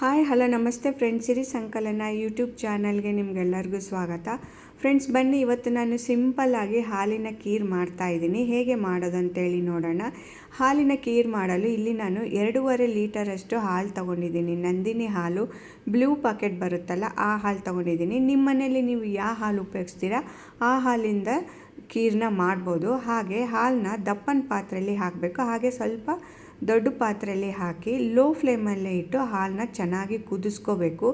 Hi, hello, ನಮಸ್ತೆ friends. Siri Sankalana YouTube ಚಾನಲ್ಗೆ ನಿಮಗೆಲ್ಲರಿಗೂ ಸ್ವಾಗತ. ಫ್ರೆಂಡ್ಸ್, ಬನ್ನಿ, ಇವತ್ತು ನಾನು ಸಿಂಪಲ್ಲಾಗಿ ಹಾಲಿನ ಕೀರ್ ಮಾಡ್ತಾ ಇದ್ದೀನಿ. ಹೇಗೆ ಮಾಡೋದು ಅಂತೇಳಿ ನೋಡೋಣ. ಹಾಲಿನ ಕೀರ್ ಮಾಡಲು ಇಲ್ಲಿ ನಾನು ಎರಡೂವರೆ ಲೀಟರಷ್ಟು ಹಾಲು ತೊಗೊಂಡಿದ್ದೀನಿ. ನಂದಿನಿ ಹಾಲು, ಬ್ಲೂ ಪಾಕೆಟ್ ಬರುತ್ತಲ್ಲ, ಆ ಹಾಲು ತೊಗೊಂಡಿದ್ದೀನಿ. ನಿಮ್ಮ ಮನೇಲಿ ನೀವು ಯಾವ ಹಾಲು ಉಪಯೋಗಿಸ್ತೀರಾ, ಆ ಹಾಲಿಂದ ಕೀರ್ನ ಮಾಡ್ಬೋದು. ಹಾಗೆ ಹಾಲನ್ನ ದಪ್ಪನ ಪಾತ್ರೆಯಲ್ಲಿ ಹಾಕಬೇಕು. ಹಾಗೆ ಸ್ವಲ್ಪ ದೊಡ್ಡ ಪಾತ್ರೆಯಲ್ಲಿ ಹಾಕಿ ಲೋ ಫ್ಲೇಮಲ್ಲೇ ಇಟ್ಟು ಹಾಲನ್ನ ಚೆನ್ನಾಗಿ ಕುದಿಸ್ಕೋಬೇಕು.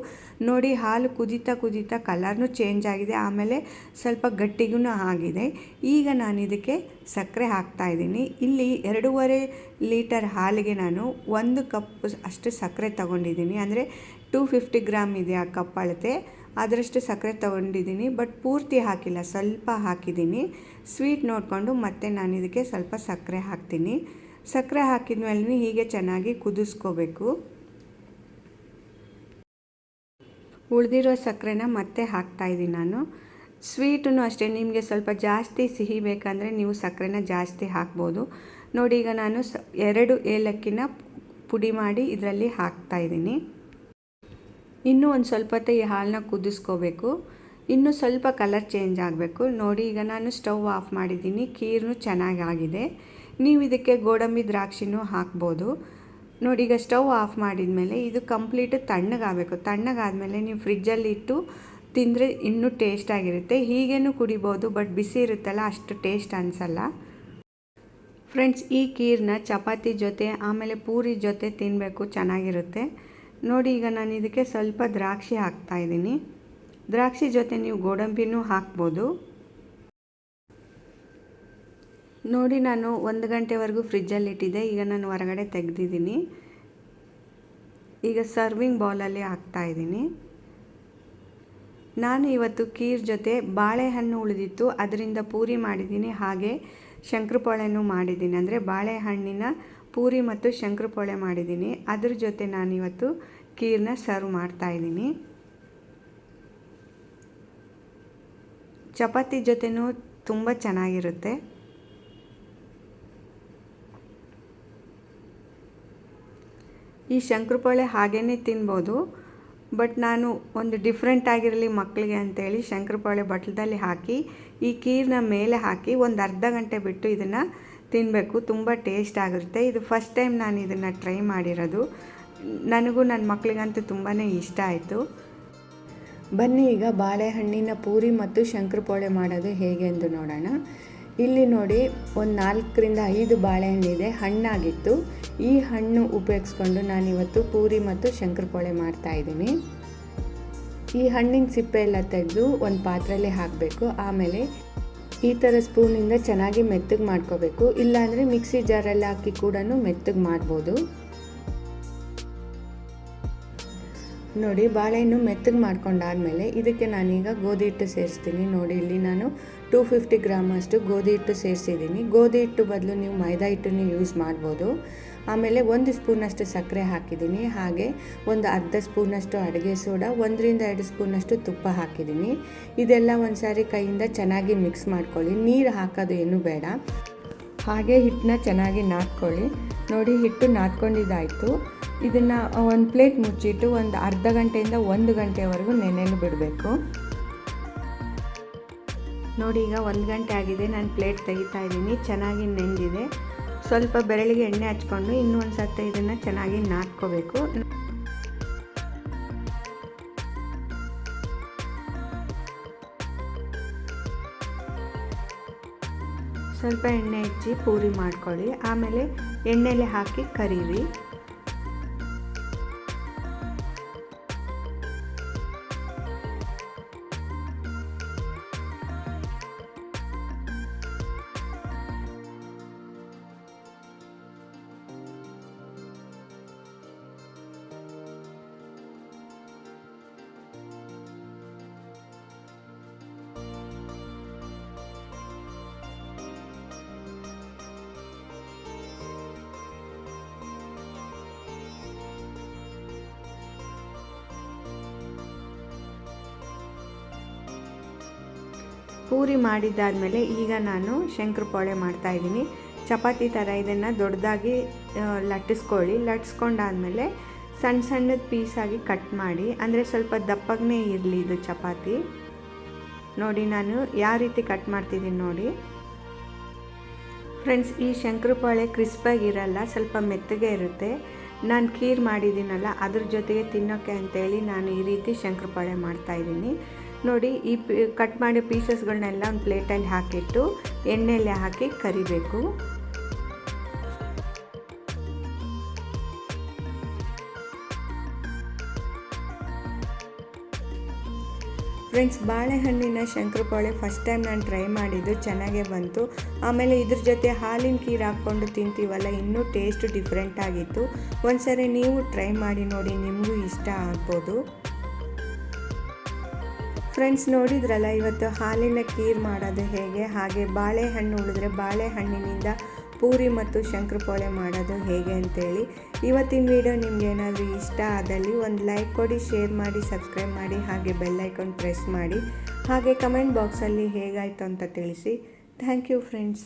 ನೋಡಿ, ಹಾಲು ಕುದೀತಾ ಕುದೀತಾ ಕಲರ್ನೂ ಚೇಂಜ್ ಆಗಿದೆ, ಆಮೇಲೆ ಸ್ವಲ್ಪ ಗಟ್ಟಿಗೂ ಆಗಿದೆ. ಈಗ ನಾನು ಇದಕ್ಕೆ ಸಕ್ಕರೆ ಹಾಕ್ತಾ ಇದ್ದೀನಿ. ಇಲ್ಲಿ ಎರಡೂವರೆ ಲೀಟರ್ ಹಾಲಿಗೆ ನಾನು ಒಂದು ಕಪ್ ಅಷ್ಟು ಸಕ್ಕರೆ ತಗೊಂಡಿದ್ದೀನಿ. ಅಂದರೆ ಟೂ ಫಿಫ್ಟಿ ಗ್ರಾಮ್ ಇದೆ ಆ ಕಪ್ ಅಳತೆ. ಅದರಷ್ಟು ಸಕ್ಕರೆ ತೊಗೊಂಡಿದ್ದೀನಿ ಬಟ್ ಪೂರ್ತಿ ಹಾಕಿಲ್ಲ, ಸ್ವಲ್ಪ ಹಾಕಿದ್ದೀನಿ. ಸ್ವೀಟ್ ನೋಡಿಕೊಂಡು ಮತ್ತೆ ನಾನು ಇದಕ್ಕೆ ಸ್ವಲ್ಪ ಸಕ್ಕರೆ ಹಾಕ್ತೀನಿ. ಸಕ್ಕರೆ ಹಾಕಿದ ಮೇಲೆ ಹೀಗೆ ಚೆನ್ನಾಗಿ ಕುದಿಸ್ಕೋಬೇಕು. ಉಳಿದಿರೋ ಸಕ್ಕರೆನ ಮತ್ತೆ ಹಾಕ್ತಾಯಿದ್ದೀನಿ ನಾನು. ಸ್ವೀಟೂ ಅಷ್ಟೇ, ನಿಮಗೆ ಸ್ವಲ್ಪ ಜಾಸ್ತಿ ಸಿಹಿ ಬೇಕಂದರೆ ನೀವು ಸಕ್ಕರೆನ ಜಾಸ್ತಿ ಹಾಕ್ಬೋದು. ನೋಡಿ, ಈಗ ನಾನು ಸ ಎರಡು ಏಲಕ್ಕಿನ ಪುಡಿ ಮಾಡಿ ಇದರಲ್ಲಿ ಹಾಕ್ತಾಯಿದ್ದೀನಿ ಇನ್ನೂ ಒಂದು ಸ್ವಲ್ಪ ಹೊತ್ತು ಈ ಹಾಲನ್ನ ಕುದಿಸ್ಕೋಬೇಕು. ಇನ್ನೂ ಸ್ವಲ್ಪ ಕಲರ್ ಚೇಂಜ್ ಆಗಬೇಕು. ನೋಡಿ, ಈಗ ನಾನು ಸ್ಟವ್ ಆಫ್ ಮಾಡಿದ್ದೀನಿ. ಕೀರ್ನು ಚೆನ್ನಾಗಿ ಆಗಿದೆ. ನೀವು ಇದಕ್ಕೆ ಗೋಡಂಬಿ ದ್ರಾಕ್ಷಿನೂ ಹಾಕ್ಬೋದು. ನೋಡಿ, ಈಗ ಸ್ಟವ್ ಆಫ್ ಮಾಡಿದ ಮೇಲೆ ಇದು ಕಂಪ್ಲೀಟ್ ತಣ್ಣಗಾಗಬೇಕು. ತಣ್ಣಗಾದಮೇಲೆ ನೀವು ಫ್ರಿಜ್ಜಲ್ಲಿ ಇಟ್ಟು ತಿಂದರೆ ಇನ್ನೂ ಟೇಸ್ಟಾಗಿರುತ್ತೆ ಹೀಗೇನು ಕುಡಿಬೋದು, ಬಟ್ ಬಿಸಿ ಇರುತ್ತಲ್ಲ, ಅಷ್ಟು ಟೇಸ್ಟ್ ಅನಿಸಲ್ಲ. ಫ್ರೆಂಡ್ಸ್, ಈ ಖೀರನ್ನ ಚಪಾತಿ ಜೊತೆ, ಆಮೇಲೆ ಪೂರಿ ಜೊತೆ ತಿನ್ನಬೇಕು ಚೆನ್ನಾಗಿರುತ್ತೆ. ನೋಡಿ, ಈಗ ನಾನು ಇದಕ್ಕೆ ಸ್ವಲ್ಪ ದ್ರಾಕ್ಷಿ ಹಾಕ್ತಾಯಿದ್ದೀನಿ ದ್ರಾಕ್ಷಿ ಜೊತೆ ನೀವು ಗೋಡಂಬಿನೂ ಹಾಕ್ಬೋದು. ನೋಡಿ ನಾನು ಒಂದು ಗಂಟೆವರೆಗೂ ಫ್ರಿಜ್ಜಲ್ಲಿ ಇಟ್ಟಿದ್ದೆ. ಈಗ ನಾನು ಹೊರಗಡೆ ತೆಗೆದಿದ್ದೀನಿ. ಈಗ ಸರ್ವಿಂಗ್ ಬೌಲಲ್ಲಿ ಹಾಕ್ತಾಯಿದ್ದೀನಿ ನಾನು ಇವತ್ತು ಕೀರ್ ಜೊತೆ ಬಾಳೆಹಣ್ಣು ಉಳಿದಿತ್ತು. ಅದರಿಂದ ಪೂರಿ ಮಾಡಿದ್ದೀನಿ. ಹಾಗೆ ಶಂಕರಪೊಳೆನೂ ಮಾಡಿದ್ದೀನಿ. ಅಂದರೆ ಬಾಳೆಹಣ್ಣಿನ ಪೂರಿ ಮತ್ತು ಶಂಕರಪೊಳೆ ಮಾಡಿದ್ದೀನಿ. ಅದ್ರ ಜೊತೆ ನಾನು ಇವತ್ತು ಕೀರ್ನ ಸರ್ವ್ ಮಾಡ್ತಾಯಿದ್ದೀನಿ ಚಪಾತಿ ಜೊತೆನೂ ತುಂಬ ಚೆನ್ನಾಗಿರುತ್ತೆ. ಈ ಶಂಕರಪೊಳೆ ಹಾಗೇ ತಿನ್ಬೋದು, ಬಟ್ ನಾನು ಒಂದು ಡಿಫ್ರೆಂಟ್ ಆಗಿರಲಿ ಮಕ್ಕಳಿಗೆ ಅಂತೇಳಿ ಶಂಕರಪೊಳೆ ಬಟ್ಲದಲ್ಲಿ ಹಾಕಿ, ಈ ಕೀರನ್ನ ಮೇಲೆ ಹಾಕಿ ಒಂದು ಅರ್ಧ ಗಂಟೆ ಬಿಟ್ಟು ಇದನ್ನು ತಿನ್ನಬೇಕು ತುಂಬ ಟೇಸ್ಟ್ ಆಗಿರುತ್ತೆ ಇದು ಫಸ್ಟ್ ಟೈಮ್ ನಾನು ಇದನ್ನು ಟ್ರೈ ಮಾಡಿರೋದು. ನನಗೂ ನನ್ನ ಮಕ್ಕಳಿಗಂತೂ ತುಂಬಾ ಇಷ್ಟ ಆಯಿತು. ಬನ್ನಿ ಈಗ ಬಾಳೆಹಣ್ಣಿನ ಪೂರಿ ಮತ್ತು ಶಂಕರಪೊಳೆ ಮಾಡೋದು ಹೇಗೆ ಎಂದು ನೋಡೋಣ. ಇಲ್ಲಿ ನೋಡಿ, ಒಂದು ನಾಲ್ಕರಿಂದ ಐದು ಬಾಳೆಹಣ್ಣಿದೆ, ಹಣ್ಣಾಗಿತ್ತು. ಈ ಹಣ್ಣು ಉಪಯೋಗಿಸ್ಕೊಂಡು ನಾನಿವತ್ತು ಪೂರಿ ಮತ್ತು ಶಂಕರಪೊಳೆ ಮಾಡ್ತಾಯಿದ್ದೀನಿ ಈ ಹಣ್ಣಿನ ಸಿಪ್ಪೆ ಎಲ್ಲ ತೆಗೆದು ಒಂದು ಪಾತ್ರೆಯಲ್ಲಿ ಹಾಕಬೇಕು. ಆಮೇಲೆ ಈ ಥರ ಸ್ಪೂನಿಂದ ಚೆನ್ನಾಗಿ ಮೆತ್ತಗೆ ಮಾಡ್ಕೋಬೇಕು. ಇಲ್ಲಾಂದರೆ ಮಿಕ್ಸಿ ಜಾರಲ್ಲಿ ಹಾಕಿ ಕೂಡ ಮೆತ್ತಗೆ ಮಾಡ್ಬೋದು. ನೋಡಿ ಬಾಳೆಹಣ್ಣು ಮೆತ್ತಗೆ ಮಾಡ್ಕೊಂಡಾದಮೇಲೆ ಇದಕ್ಕೆ ನಾನೀಗ ಗೋಧಿ ಹಿಟ್ಟು ಸೇರಿಸ್ತೀನಿ. ನೋಡಿ, ಇಲ್ಲಿ ನಾನು ಟೂ ಫಿಫ್ಟಿ ಗ್ರಾಮ್ ಅಷ್ಟು ಗೋಧಿ ಹಿಟ್ಟು ಸೇರಿಸಿದ್ದೀನಿ. ಗೋಧಿ ಹಿಟ್ಟು ಬದಲು ನೀವು ಮೈದಾ ಹಿಟ್ಟನ್ನು ಯೂಸ್ ಮಾಡ್ಬೋದು. ಆಮೇಲೆ ಒಂದು ಸ್ಪೂನಷ್ಟು ಸಕ್ಕರೆ ಹಾಕಿದ್ದೀನಿ. ಹಾಗೆ ಒಂದು ಅರ್ಧ ಸ್ಪೂನಷ್ಟು ಅಡುಗೆ ಸೋಡಾ, ಒಂದರಿಂದ ಎರಡು ಸ್ಪೂನಷ್ಟು ತುಪ್ಪ ಹಾಕಿದ್ದೀನಿ. ಇದೆಲ್ಲ ಒಂದು ಸಾರಿ ಕೈಯಿಂದ ಚೆನ್ನಾಗಿ ಮಿಕ್ಸ್ ಮಾಡ್ಕೊಳ್ಳಿ. ನೀರು ಹಾಕೋದು ಏನೂ ಬೇಡ. ಹಾಗೆ ಹಿಟ್ಟನ್ನ ಚೆನ್ನಾಗಿ ನಾದ್ಕೊಳ್ಳಿ. ನೋಡಿ, ಹಿಟ್ಟು ನಾದ್ಕೊಂಡಿದ್ದಾಯಿತು. ಇದನ್ನು ಒಂದು ಪ್ಲೇಟ್ ಮುಚ್ಚಿಟ್ಟು ಒಂದು ಅರ್ಧ ಗಂಟೆಯಿಂದ ಒಂದು ಗಂಟೆವರೆಗೂ ನೆನೆಯಲು ಬಿಡಬೇಕು. ನೋಡಿ, ಈಗ ಒಂದು ಗಂಟೆ ಆಗಿದೆ. ನಾನು ಪ್ಲೇಟ್ ತೆಗಿತಾ ಇದ್ದೀನಿ. ಚೆನ್ನಾಗಿ ನೆಂದಿದೆ. ಸ್ವಲ್ಪ ಬೆರಳಿಗೆ ಎಣ್ಣೆ ಹಚ್ಕೊಂಡು ಇನ್ನೂ ಒಂದು ಸತ್ತ ಇದನ್ನು ಚೆನ್ನಾಗಿ ನಾದ್ಕೋಬೇಕು. ಸ್ವಲ್ಪ ಎಣ್ಣೆ ಹಚ್ಚಿ ಪೂರಿ ಮಾಡ್ಕೊಳ್ಳಿ. ಆಮೇಲೆ ಎಣ್ಣೆಲೆ ಹಾಕಿ ಕರೀರಿ. ಪೂರಿ ಮಾಡಿದ್ದಾದಮೇಲೆ ಈಗ ನಾನು ಶಂಕರಪೋಳೆ ಮಾಡ್ತಾಯಿದ್ದೀನಿ ಚಪಾತಿ ಥರ ಇದನ್ನು ದೊಡ್ಡದಾಗಿ ಲಟ್ಟಿಸ್ಕೊಳ್ಳಿ. ಲಟ್ಸ್ಕೊಂಡಾದಮೇಲೆ ಸಣ್ಣ ಸಣ್ಣದ ಪೀಸಾಗಿ ಕಟ್ ಮಾಡಿ, ಅಂದರೆ ಸ್ವಲ್ಪ ದಪ್ಪಗೇ ಇರಲಿ ಇದು ಚಪಾತಿ. ನೋಡಿ ನಾನು ಯಾವ ರೀತಿ ಕಟ್ ಮಾಡ್ತಿದ್ದೀನಿ ನೋಡಿ. ಫ್ರೆಂಡ್ಸ್ ಈ ಶಂಕರಪಾಳೆ ಕ್ರಿಸ್ಪಾಗಿರಲ್ಲ ಸ್ವಲ್ಪ ಮೆತ್ತಗೆ ಇರುತ್ತೆ. ನಾನು ಖೀರ್ ಮಾಡಿದ್ದೀನಲ್ಲ, ಅದ್ರ ಜೊತೆಗೆ ತಿನ್ನೋಕ್ಕೆ ಅಂತೇಳಿ ನಾನು ಈ ರೀತಿ ಶಂಕರಪಾಳೆ ಮಾಡ್ತಾಯಿದ್ದೀನಿ ನೋಡಿ, ಈ ಕಟ್ ಮಾಡಿ ಪೀಸಸ್ಗಳನ್ನೆಲ್ಲ ಒಂದು ಪ್ಲೇಟಲ್ಲಿ ಹಾಕಿಟ್ಟು ಎಣ್ಣೆಯಲ್ಲಿ ಹಾಕಿ ಕರಿಬೇಕು. ಫ್ರೆಂಡ್ಸ್, ಬಾಳೆಹಣ್ಣಿನ ಶಂಕರಪಾಳೆ ಫಸ್ಟ್ ಟೈಮ್ ನಾನು ಟ್ರೈ ಮಾಡಿದ್ದು, ಚೆನ್ನಾಗೇ ಬಂತು. ಆಮೇಲೆ ಇದ್ರ ಜೊತೆ ಹಾಲಿನ ಕೀರು ಹಾಕ್ಕೊಂಡು ತಿಂತೀವಲ್ಲ, ಇನ್ನೂ ಟೇಸ್ಟ್ ಡಿಫ್ರೆಂಟ್ ಆಗಿತ್ತು. ಒಂದ್ಸರಿ ನೀವು ಟ್ರೈ ಮಾಡಿ ನೋಡಿ, ನಿಮಗೂ ಇಷ್ಟ ಆಗ್ಬೋದು. ಫ್ರೆಂಡ್ಸ್ ನೋಡಿದ್ರಲ್ಲ, ಇವತ್ತು ಹಾಲಿನ ಖೀರ್ ಮಾಡೋದು ಹೇಗೆ? ಹಾಗೆ ಬಾಳೆಹಣ್ಣು ಉಳಿದ್ರೆ ಬಾಳೆಹಣ್ಣಿನಿಂದ ಪೂರಿ ಮತ್ತು ಶಂಕರಪೋಳೆ ಮಾಡೋದು ಹೇಗೆ ಅಂತೇಳಿ. ಇವತ್ತಿನ ವಿಡಿಯೋ ನಿಮ್ಗೆ ಏನಾದರೂ ಇಷ್ಟ ಆದಲ್ಲಿ ಒಂದು ಲೈಕ್ ಕೊಡಿ ಶೇರ್ ಮಾಡಿ ಸಬ್ಸ್ಕ್ರೈಬ್ ಮಾಡಿ, ಹಾಗೆ ಬೆಲ್ ಐಕಾನ್ ಪ್ರೆಸ್ ಮಾಡಿ. ಹಾಗೆ ಕಮೆಂಟ್ ಬಾಕ್ಸಲ್ಲಿ ಹೇಗಾಯಿತು ಅಂತ ತಿಳಿಸಿ. Thank you friends